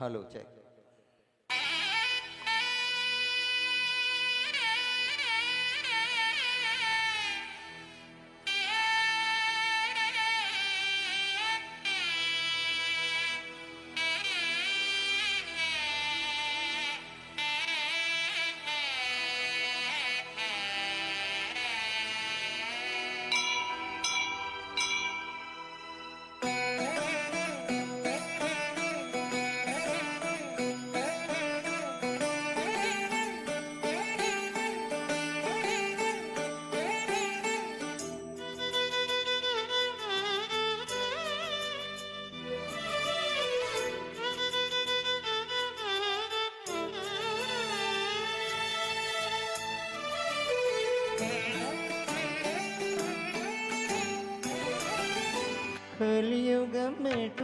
Hello check. కలియుగమెటులైన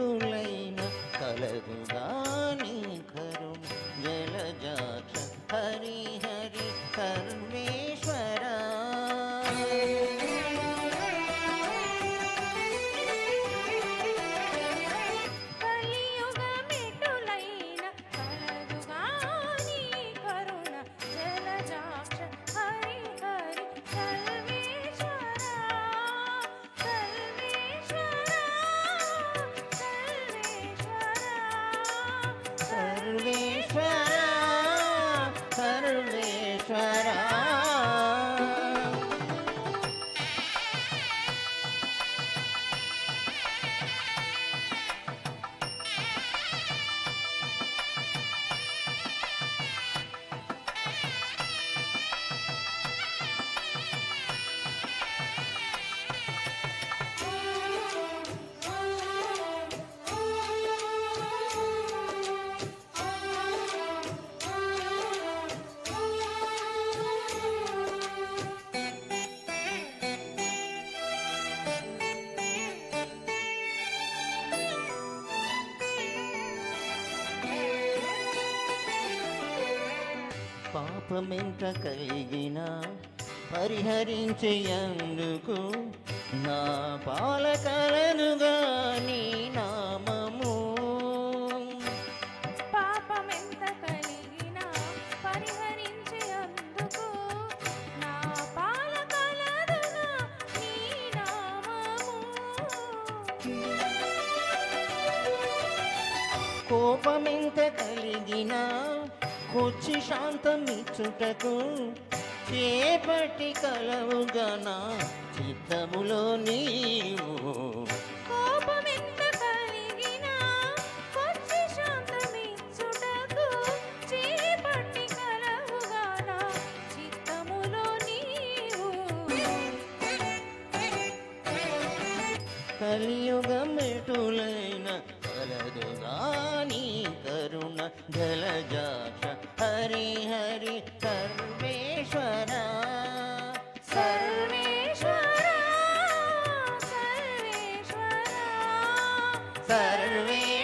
కలదుగాని కరుణ జలజాక్ష హరి హరి పాపమెంత కలిగినా పరిహరించేందుకు నా పాలకలనుగా నీ నామము. పాపమెంత కలిగినా పరిహరించే అందుకు నా పాల కలదుగా నీ నామము. కోపమెంత కలిగినా కొచ్చి శాంతమిచ్చుటకు చేపట్టి కలవుగా నా చిత్తములో నీవు. కలిగినా వచ్చి శాంతమిచ్చుటకు చేపట్టి కలవుగా నా చిత్తములో నీవు కలియుగమెటులైన కలదుగాని కరుణ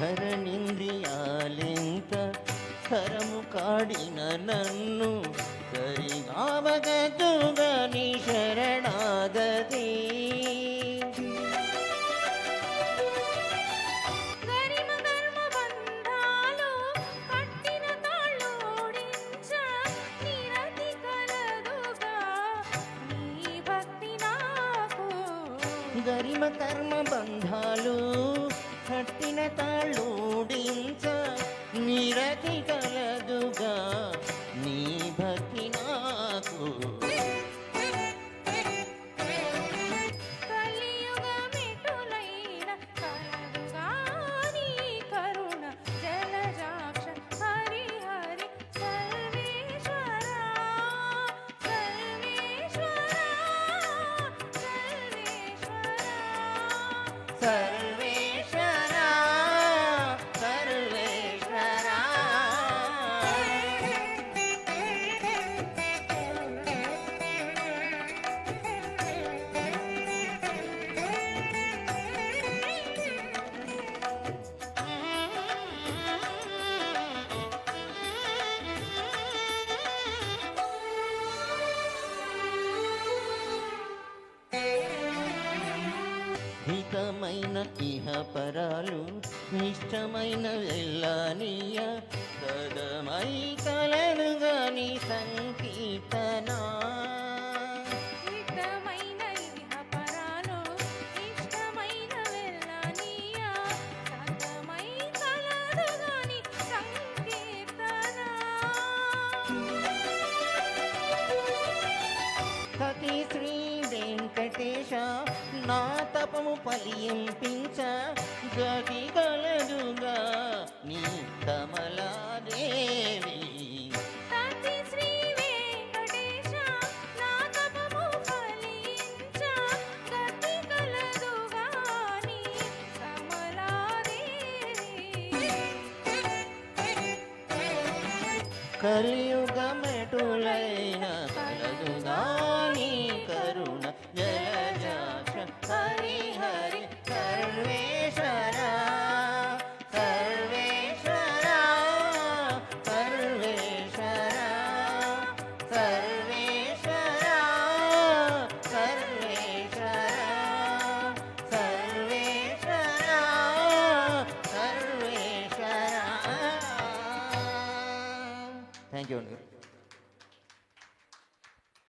ధరణింద్రియాలెంత కరము కాడిన నన్ను సరిగావగదుగని శరణాగతి. గరిమ కర్మ బంధాలు కట్టిన తాళూడించ నిరతి కలదుగా నీ భక్తి హితమైన ఇహపరాలు నిష్టమైన వెళ్ళానీయ కదమై కలను గాని సంకీర్తనా సంతాపము పలింపించ గతి కలదుగా నీ కమలాదేవి. కలియుగమెటులై